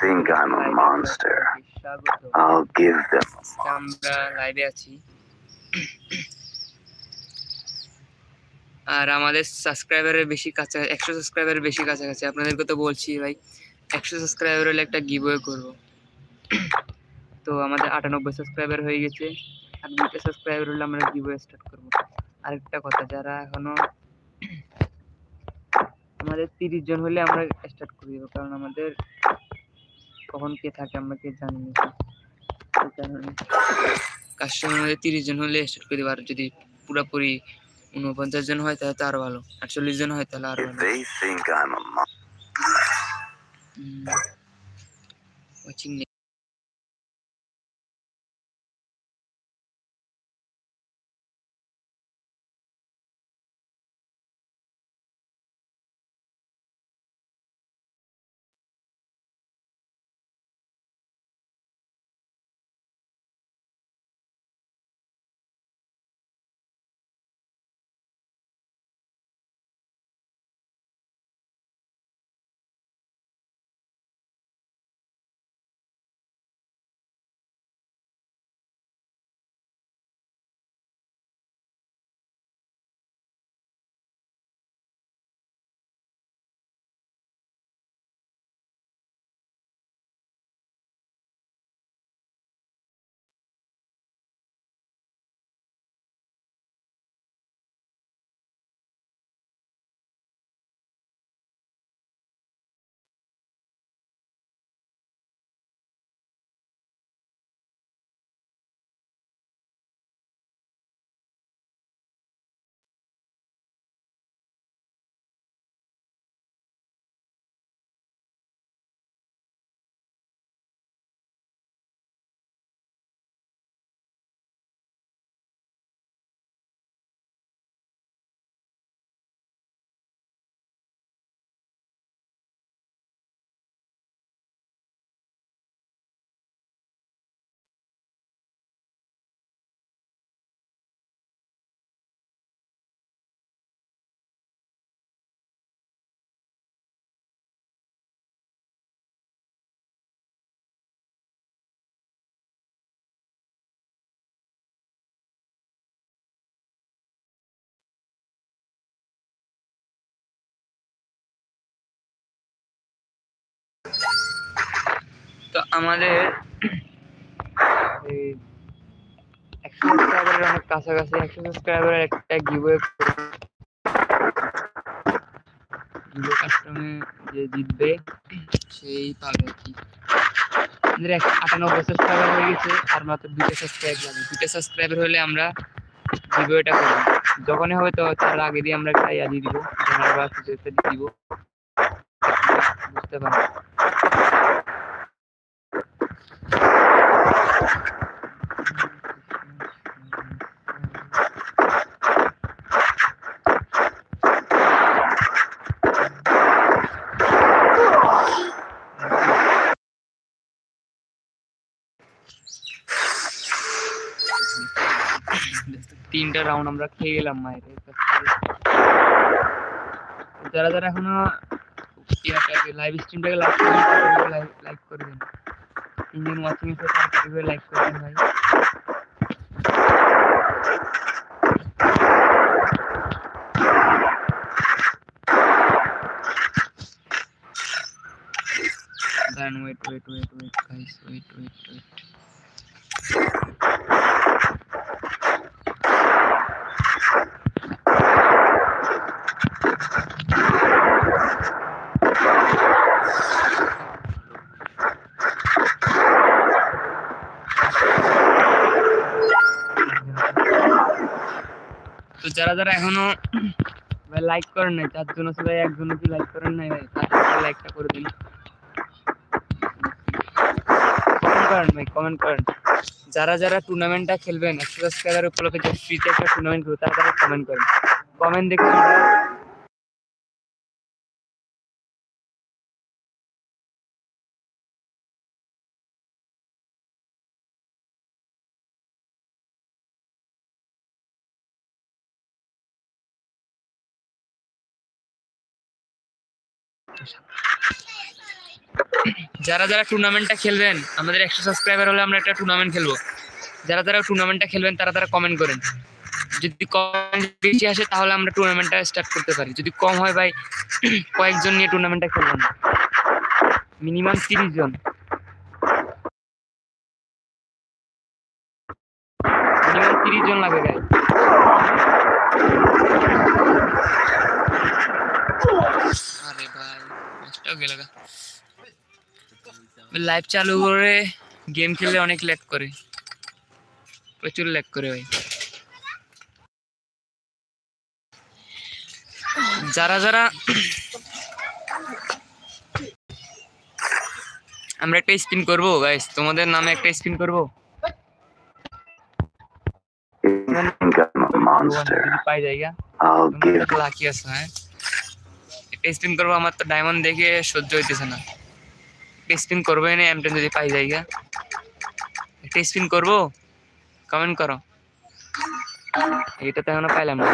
think I'm a monster, I'll give them a আর আমাদের সাবস্ক্রাইবারের বেশি কাছে একশো সাবস্ক্রাইবারের বেশি কাছাকাছি। আপনাদেরকে তো বলছি ভাই একশো সাবস্ক্রাইবার হলে একটা গিভওয়ে করব। তো আমাদের আটানব্বই সাবস্ক্রাইবার হয়ে গেছে। আর দুইটা সাবস্ক্রাইবার হলে আমরা গিভওয়ে স্টার্ট করব। আরেকটা কথা যারা এখনও আমাদের তিরিশ জন হলে আমরা স্টার্ট করে কারণ আমাদের কখন কে থাকে আমরা কে জানি না। কাস্টমার হলে তিরিশ জন হলে স্টার্ট করে আর যদি পুরোপুরি উনপঞ্চাশ জন হয় তাহলে তো আরও ভালো। আটচল্লিশ জন হয় তাহলে আরও ভালো। ওয়াচিং তো আমাদের একশো সাবস্ক্রাইবারের অনেক কাছাকাছি, একশো সাবস্ক্রাইবারের একটা গিভওয়ে কাস্টমে যে জিতবে, সেই পাবে কি। আমাদের এক আটানব্বই সাবস্ক্রাইবার হয়ে গেছে, আর মাত্র দুইটা সাবস্ক্রাইব লাগে দুইটা সাবস্ক্রাইবার হলে আমরা গিভওয়েটা করব। যখনই হবে তো তার আগে দিয়ে আমরা একটা ইয়া দিয়ে দিব বা কিছু একটা দিয়ে দিব। বুঝতে পারব তিনটা রাউন্ড আমরা খেয়ে গেলাম মায়ের। যারা যারা এখনও ইয়াটাকে লাইভ স্ট্রিমটাকে লাইক করবেন লাইক করবেন তিনজন ওয়াচিং এসে তারপরে লাইক করবেন ভাই। দাঁড়ান wait wait wait wait guys wait wait wait যারা যারা এখনও ভাই লাইক করেন নাই তার জন্য সবাই একজন কি লাইক করেন নাই ভাই, তার লাইকটা করে দিন। কমেন্ট করেন ভাই কমেন্ট করেন। যারা যারা টুর্নামেন্টটা খেলবেন, একশো সাবস্ক্রাইবার উপলক্ষে যে ফ্রিতে একটা টুর্নামেন্ট করবে, তারা তারা কমেন্ট করেন। কমেন্ট দেখে যারা যারা টুর্নামেন্টটা খেলবেন, আমাদের একশো সাবস্ক্রাইবার হলে আমরা একটা টুর্নামেন্ট খেলব। যারা যারা টুর্নামেন্টটা খেলবেন, তারা তারা কমেন্ট করেন। যদি কমেন্ট বেশি আসে, তাহলে আমরা টুর্নামেন্টটা স্টার্ট করতে পারি। যদি কম হয় ভাই, কয়েকজন নিয়ে টুর্নামেন্টটা খেলবেন মিনিমাম তিরিশ জন। মিনিমাম তিরিশ জন লাগে গাই আরে ভাই। ম্যাচটাও গেল গা লাইভ চালু করে গেম খেললে অনেক ল্যাগ করে প্রচুর ল্যাগ করে ভাই যারা যারা আমরা একটা স্পিন করব গাইস তোমাদের নামে একটা স্পিন করব? পাই জায়গা লাকি আছো হ্যাঁ? স্পিন করব, আমার তো ডায়মন্ড দেখে সহ্য হইতেছে না। স্পিন করব এনে এমটেন যদি পাই জায়গা একটা স্পিন করব? কমেন্ট করো। এটা তো এখনও পাইলাম না।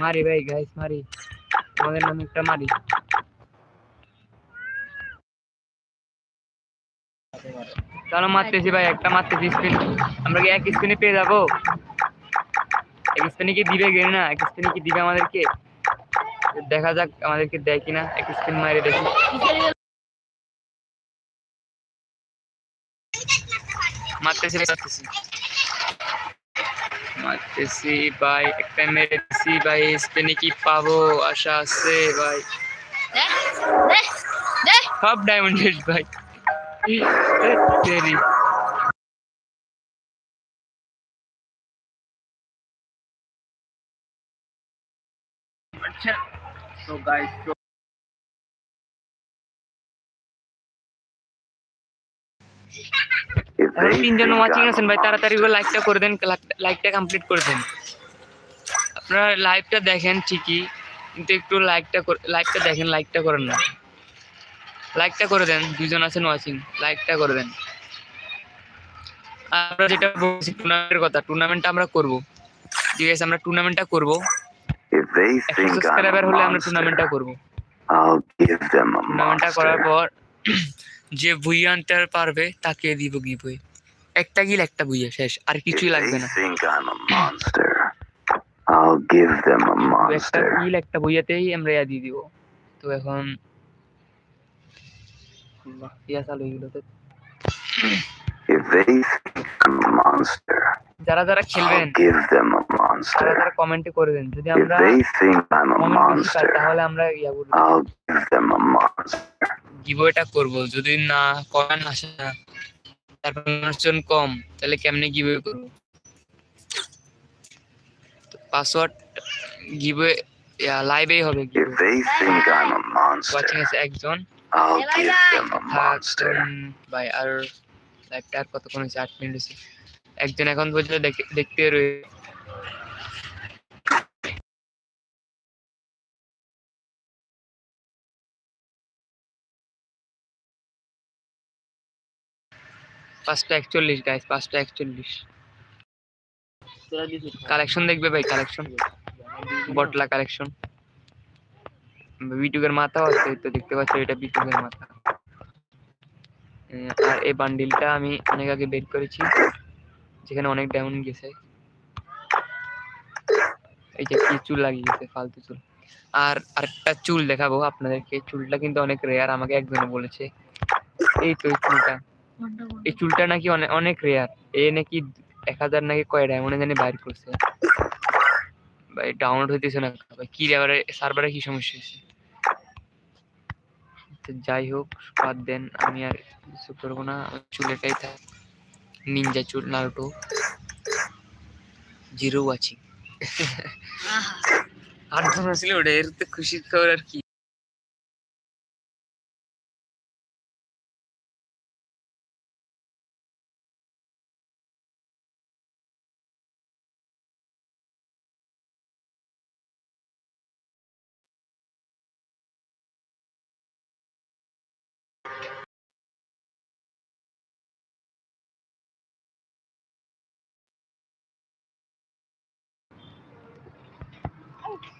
মারি ভাই গাইস মারি। তোমাদের নামে একটা মারি। চলো মারতেছি ভাই, একটা মারতেছি স্পিন আমরা কি এক স্পিনে পেয়ে যাব? স্পিনে কি দিবে গেলে না? এক স্পিনে কি দিবে আমাদেরকে? দেখা যাক আমাদেরকে দেয় কিনা। এক স্পিন মারে দেখি। মারতেছি ভাই, মারতেছি। মারতেছি ভাই একটা মেরেছি ভাই স্পিনে কি পাবো? আশা আছে ভাই। সব ডায়মন্ড ভাই। So guys, so তিনজন ওয়াচিং আছেন ভাই তাড়াতাড়ি করে লাইকটা করে দেন লাইকটা কমপ্লিট করে দেন। আপনারা লাইভটা দেখেন ঠিকই কিন্তু একটু লাইকটা লাইভটা দেখেন লাইকটা করেন না। লাইকটা করে দেন দুজন আছেন ওয়াচিং লাইকটা করে দেন। আমরা যেটা বলছি টুর্নামেন্টের কথা টুর্নামেন্টটা আমরা করব। ঠিক আছে আমরা টুর্নামেন্টটা করব। If they think I'm subscriber হলে আমরা টুর্নামেন্টটা monster, করব I'll give them a টুর্নামেন্টটা করার monster. পর যে বুই আনতে পারবে তাকে দিব গিবই একটা গিল একটা বুইয়া শেষ আর কিছুই লাগবে না think I'm a monster, I'll give them a তো একটা monster. কিল একটা বইয়াতেই আমরা ইয়া দিয়ে দিব তো এখন ইয়া চালু হয়ে তো। If they think I'm a monster, যারা যারা খেলবেন I'll give them a monster. তারা কমেন্টে করে দেন। যদি If আমরা they think I'm a monster, তাহলে আমরা ইয়া করব I'll give them a monster. গিভওয়েটা করব। যদি না করার আসে না তারপর মানুষজন কম তাহলে কেমনে গিভওয়ে করব? পাসওয়ার্ড গিভওয়ে লাইভেই হবে If they think I'm a watching monster, আছে একজন। I'll give them a monster. ভাই আর লাইভটা আর কতক্ষণ হয়েছে? আট মিনিট হয়েছে। একজন এখন পর্যন্ত দেখে- দেখতে রয়ে পাঁচটা একচল্লিশ গাইস পাঁচটা একচল্লিশ। কালেকশন দেখবে ভাই কালেকশন বটলা কালেকশন বিটুকের মাথাও আছে তো দেখতে পাচ্ছ এটা বিটুকের মাথা। আর এই বান্ডিলটা আমি অনেক আগে বের করেছি, যেখানে অনেক ডায়মন্ড গেছে। এই যে চুল লাগিয়ে গেছে, ফালতু চুল। আর আরেকটা চুল দেখাবো আপনাদেরকে, চুলটা কিন্তু অনেক রেয়ার আমাকে একজনে বলেছে। এই তো চুলটা। এই চুলটা নাকি অনেক অনেক রেয়ার এ নাকি এক হাজার নাকি কয় ডায়মন্ডে জানি বাইর করছে। ভাই ডাউনলোড হইতেছে না ভাই কি এবারে সার্ভারে কি সমস্যা হয়েছে তো যাই হোক বাদ দেন আমি আর কিছু করব না। আমার চুল এটাই থাক নিনজা চুল নারুটো জিরো ওয়াচিং আটজন আসলে ওটা এর তো খুশির খবর আর কি।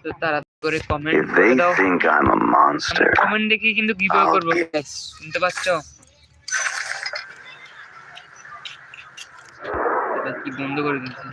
তো তারা করে কমেন্ট they দাও। কমেন্ট দেখি কিন্তু গিভওয়ে করব। guys শুনতে পাচ্ছ? এটা কি বন্ধ করে দিয়েছে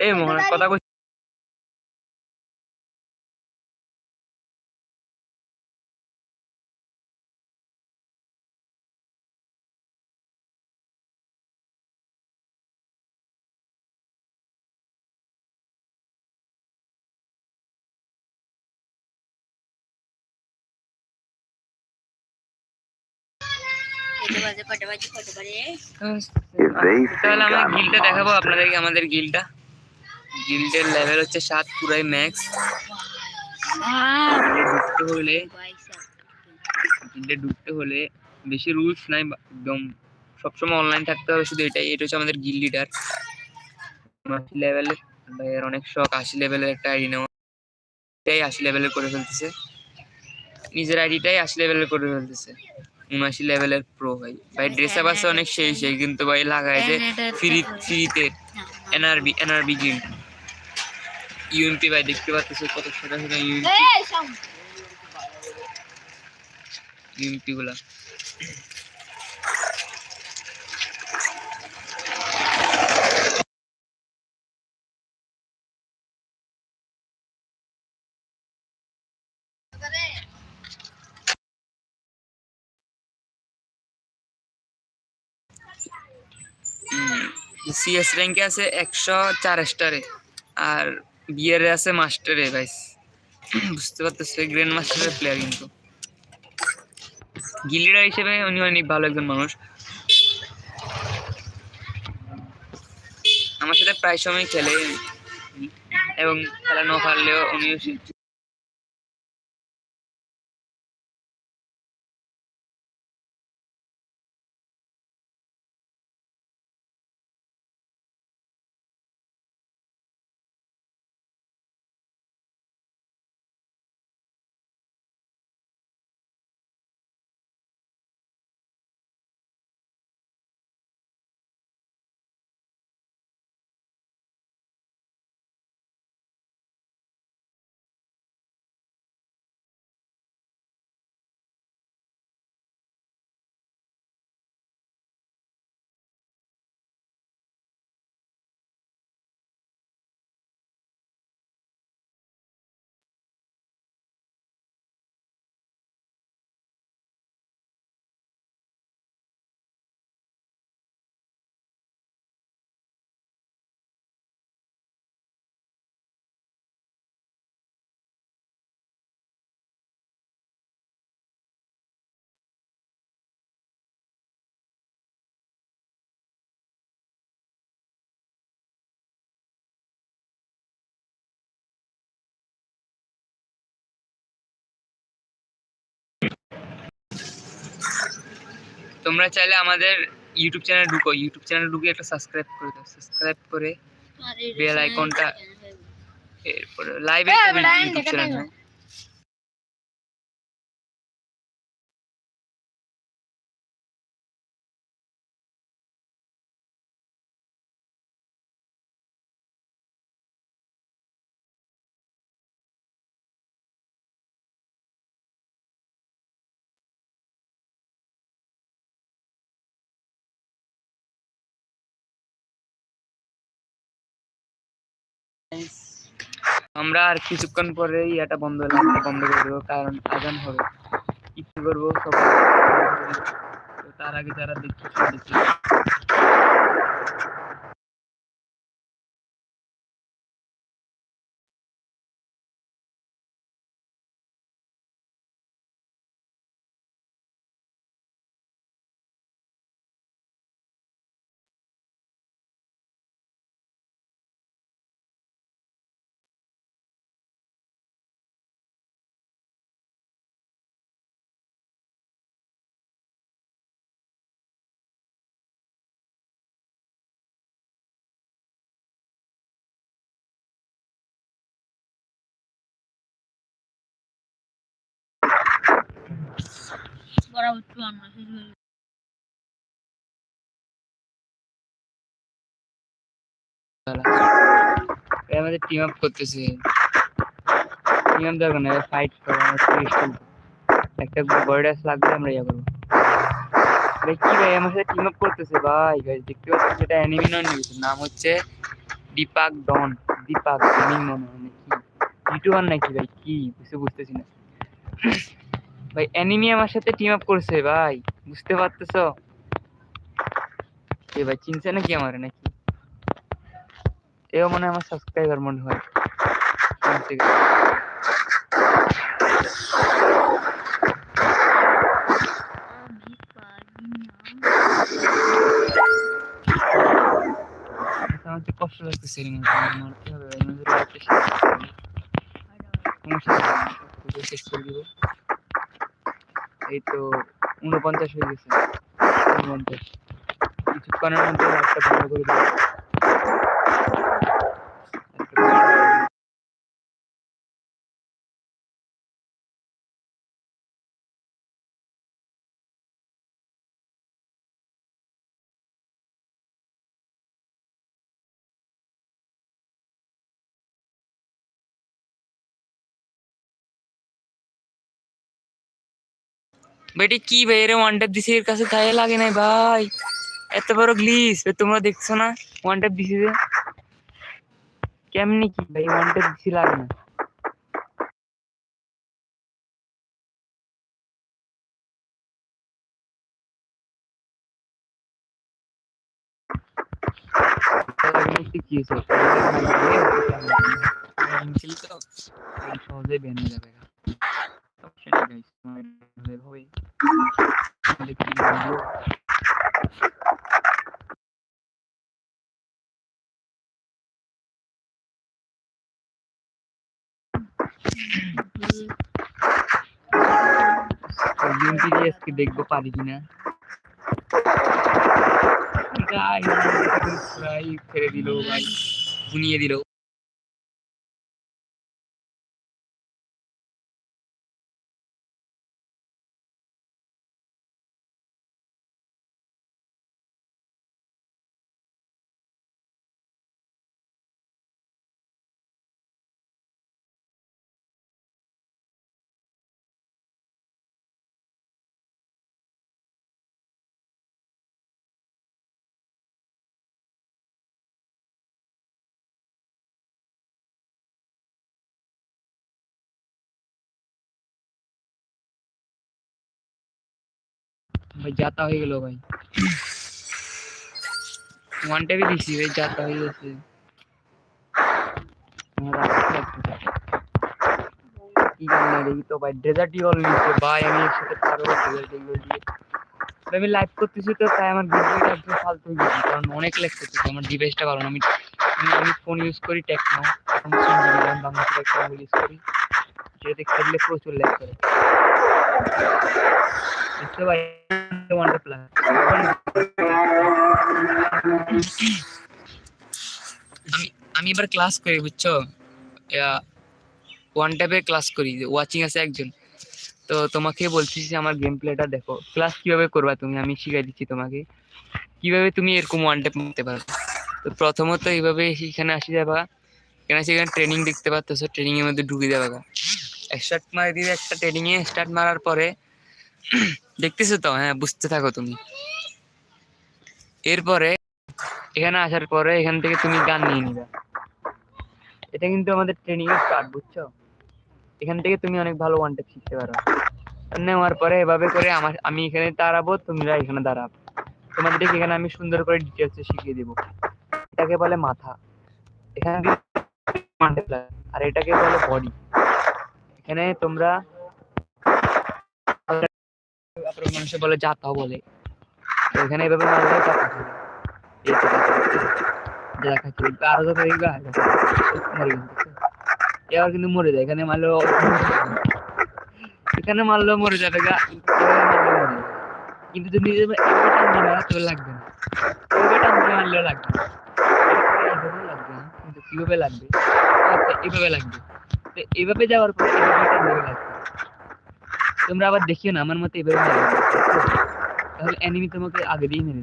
এই মোহন কথা কই তাহলে আমরা গিলটা দেখাবো আপনাদেরকে আমাদের গিলটা গিল্ডের লেভেল হচ্ছে সাত পুরাই ম্যাক্স ঢুকতে হলে গিল্ডে ঢুকতে হলে বেশি রুলস নাই একদম সবসময় অনলাইন থাকতে হবে শুধু এটাই। এটা হচ্ছে আমাদের গিল লিডার আশি লেভেলের ভাইয়ের অনেক শখ আশি লেভেলের একটা আইডি নেওয়া। এটাই আশি লেভেলের করে ফেলতেছে। নিজের আইডিটাই আশি লেভেলের করে ফেলতেছে। উনআশি লেভেলের প্রো ভাই। ভাই ড্রেস আপ আছে অনেক সেই সেই কিন্তু ভাই লাগায় যে ফ্রি ফ্রিতে এনআরবি এনআরবি গেম ইউএমপি ভাই দেখতে পাচ্ছি কত সেটা সেটা ইউএমপি ইউএমপি গুলা। সিএস র্যাঙ্কে আছে একশো চার স্টারে আর বিয়ারে আছে মাস্টারে ভাইস বুঝতে পারতেছে গ্র্যান্ড মাস্টারের প্লেয়ার কিন্তু। গিলিডার হিসেবে উনি অনেক ভালো একজন মানুষ। আমার সাথে প্রায় সময় খেলে। এবং খেলা না পারলেও উনিও তোমরা চাইলে আমাদের ইউটিউব চ্যানেল ঢুকো। ইউটিউব চ্যানেল ঢুকে একটা সাবস্ক্রাইব করে দাও। সাবস্ক্রাইব করে বেল আইকনটা এরপরে লাইভে ইউটিউব চ্যানেল আমরা আর কিছুক্ষণ পরে এটা বন্ধ লাইভটা বন্ধ করে দেবো, কারণ আজান হবে। কি করব সবাই তার আগে যারা দেখতে বরাবর চুয়ান্ন শেষ হয়ে আমাদের টিম আপ করতেছে। টিম না ফাইট করো খেলব একটা লাগবে, আমরা ইয়া করব। ভাই কি ভাই, আমার সাথে টিম আপ করতেছে ভাই। দেখতে পাচ্ছি সেটা অ্যানিমি নন নাম হচ্ছে দীপাক ডন দীপাক গেমিং মনে হয় নাকি। ইউটিউবার নাকি ভাই, কি? বুঝতে বুঝতেছি না। ভাই অ্যানিমি আমার সাথে টিম আপ করছে ভাই বুঝতে পারতেছো? এ ভাই চিনছে নাকি আমার নাকি? এও মনে হয় আমার সাবস্ক্রাইবার মনে হয়। আচ্ছা, কষ্ট লাগতেছে শেষ এই তো উনপঞ্চাশ হয়ে গেছে। উনপঞ্চাশ কিছুক্ষণের মধ্যে একটা বন্ধ করে দেবো বেটি কি ভাই এর ওয়ান ট্যাপ দিছে এর কাছে গায়ে লাগে নাই ভাই। এত বড় গ্লিস তোমরা দেখছ না? ওয়ান ট্যাপ দিছে যে কেমনি কি ভাই ওয়ান ট্যাপ দিছি লাগে না? লাগেনি তো কি হয়েছে? মিছিল তো সহজেই বের হয়ে যাবে সমস্যা নেই guys, তোমার বের হবেই। তাহলে কি বলব? ইউএমপি দিয়ে আজকে দেখব পারি কিনা Guys, পুরাই ছেড়ে দিল ভাই, যাতা হয়ে গেল ভাই। ওয়ান দিছি ভাই, যাতা হয়ে গেছে। ভাই আমি লাইভ করতেছি তো, তাই আমার ফালতু কারণ অনেক করতেছে, আমার ডিভাইসটা আমি, আমি- ফোন ইউজ করি ইউজ করি খেললে প্রচুর লেগ করে। ওয়ানটা প্লাস আমি এবার ক্লাস করি, বুঝছ? ওয়ান টাইপের ক্লাস করি ওয়াচিং আছে একজন। তো তোমাকে বলছি যে আমার গেম প্লেটা দেখো। ক্লাস কীভাবে করবা তুমি? আমি শিখাই দিচ্ছি তোমাকে। কীভাবে তুমি এরকম ওয়ান টাইপ মারতে পারো? তো প্রথমত এইভাবে এখানে আসি যাবা। এখানে সেখানে ট্রেনিং দেখতে পাচ্ছ ট্রেনিং এর মধ্যে ঢুকে যাবে স্টার্ট মারি দিবে, একটা ট্রেনিং এ স্টার্ট মারার পরে দেখতেছো তো? হ্যাঁ বুঝতে থাকো তুমি। এরপরে, এখানে আসার পরে এখান থেকে তুমি গান নিয়ে নিবে। এটা কিন্তু আমাদের ট্রেনিং এর স্টার্ট বুঝছ? এখান থেকে তুমি অনেক ভালো ওয়ান টেপ শিখতে পারো। নেওয়ার পরে এভাবে করে আমার, আমি এখানে দাঁড়াবো, তোমরা এখানে দাঁড়াবো তোমাদেরকে এখানে আমি সুন্দর করে ডিটেলসে শিখিয়ে দেবো। এটাকে বলে মাথা। এখানে। আর এটাকে বলে বডি এখানে তোমরা মানুষে বলে জাতাও বলে। এখানে এভাবে মারলে মরে মরে কিন্তু যদি লাগবে না। মারলেও লাগবে না। লাগবে না। কিন্তু কীভাবে লাগবে? আচ্ছা, এভাবে লাগবে। এভাবে যাওয়ার পরে তোমরা আবার দেখিও না, আমার মতো এভাবে? তাহলে এনিমি তোমাকে আগে দিয়ে নেবে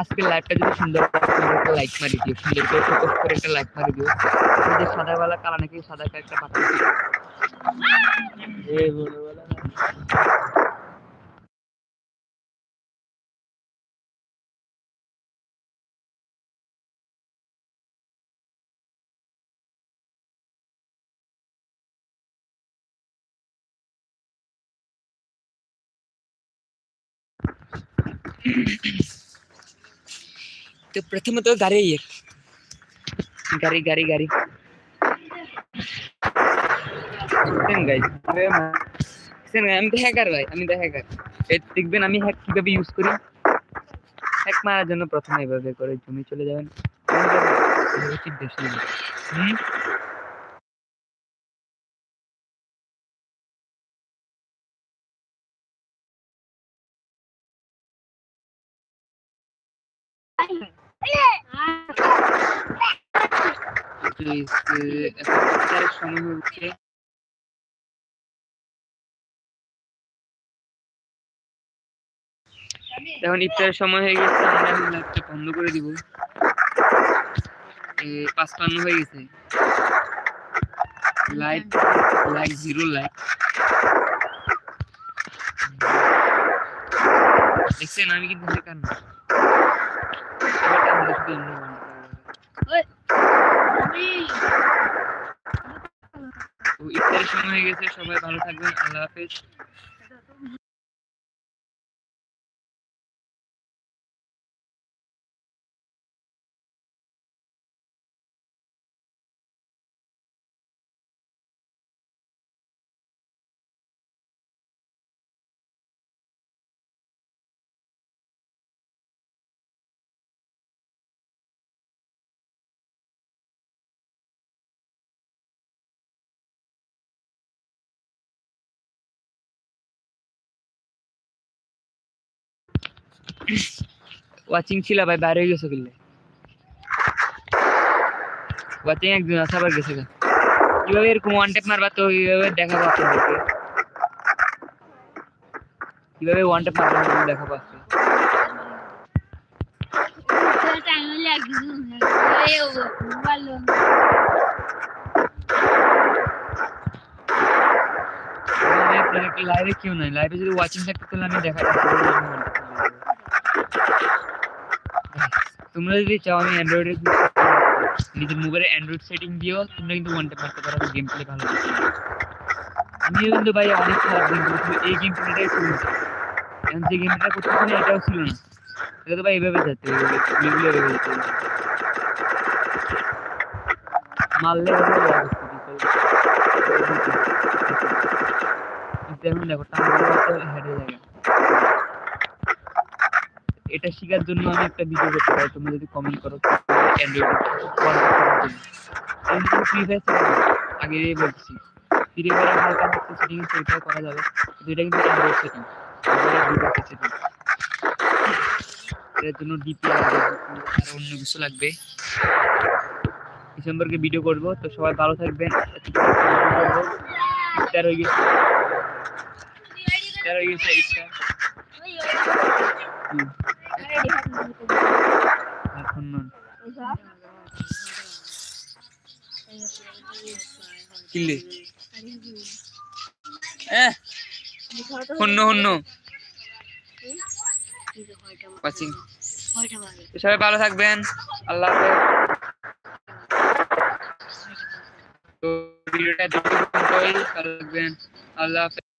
আজকে লাইভটা যদি সুন্দর একটা লাইক মারি দিও সুন্দর করে একটা লাইক মারি দিও যে সাদা বেলা কালা নাকি সাদা একটা পাতা तो प्रथम तो गारे ये। गारी गारी गारी দেখছেন guys, আমি তো হ্যাকার ভাই আমি তো হ্যাকার দেখবেন আমি হ্যাক কীভাবে ইউজ করি? হ্যাক মারার জন্য প্রথমে এইভাবে করে জমি চলে যাবেন। উচিত দেশ হুম সময় হচ্ছে। এখন ইফতারের সময় হয়ে গেছে আমরা এখন লাইভটা বন্ধ করে দিব। পাঁচপান্ন হয়ে গেছে। লাইক লাইক জিরো লাইক দেখছেন আমি কিন্তু হ্যাকার না। ইফতারের সময় হয়ে গেছে সবাই ভালো থাকবেন আল্লাহ হাফেজ। ওয়াচিং ছিল, ভাই, বাইরে গেছে কিনলে। ওয়াচিং একজন আছে, আবার গেছে। কীভাবে এরকম ওয়ান টেপ মারবা, তো এইভাবে দেখাবো আপনাদেরকে। কীভাবে ওয়ান টেপ মারবা দেখাবো আজকে। লাইভে কেউ নাই? লাইভে যদি ওয়াচিং থাকতো, তাহলে আমি দেখা তোমরা যদি চাও আমি অ্যান্ড্রয়েডের নিজের মোবাইলে অ্যান্ড্রয়েড সেটিং দিয়েও তোমরা কিন্তু ওয়ান টেপ মারতে পারো গেম প্লে ভালো আমিও কিন্তু ভাই অনেক খারাপ গেম করেছি এই গেম প্লেটাই ছিল। এখন যে গেম প্লেটা করতেছি না এটাও ছিল না। এটা তো ভাই এভাবে এভাবে গুলিগুলো এভাবে যেতে মারলে দেখো তো হেডে জায়গা এটা শেখার জন্য আমি একটা ভিডিও করতে পারি, তোমরা যদি কমেন্ট করো ফ্রি আগে বলছি হালকা সেটিং সেটাও করা যাবে এটা কিন্তু অ্যান্ড্রয়েড সেটিং এর জন্য ডিপি লাগবে আর অন্য কিছু লাগবে। এই সম্পর্কে ভিডিও করব, তো সবাই ভালো থাকবেন, ইফতার হয়ে গেছে। ইফতার হয়ে গেছে, ইফতার হুম, এখন নন হন্য হন্য ওয়াচিং সবাই ভালো থাকবেন। আল্লাহ তো ভিডিওটা ভালো থাকবেন। আল্লাহ হাফেজ।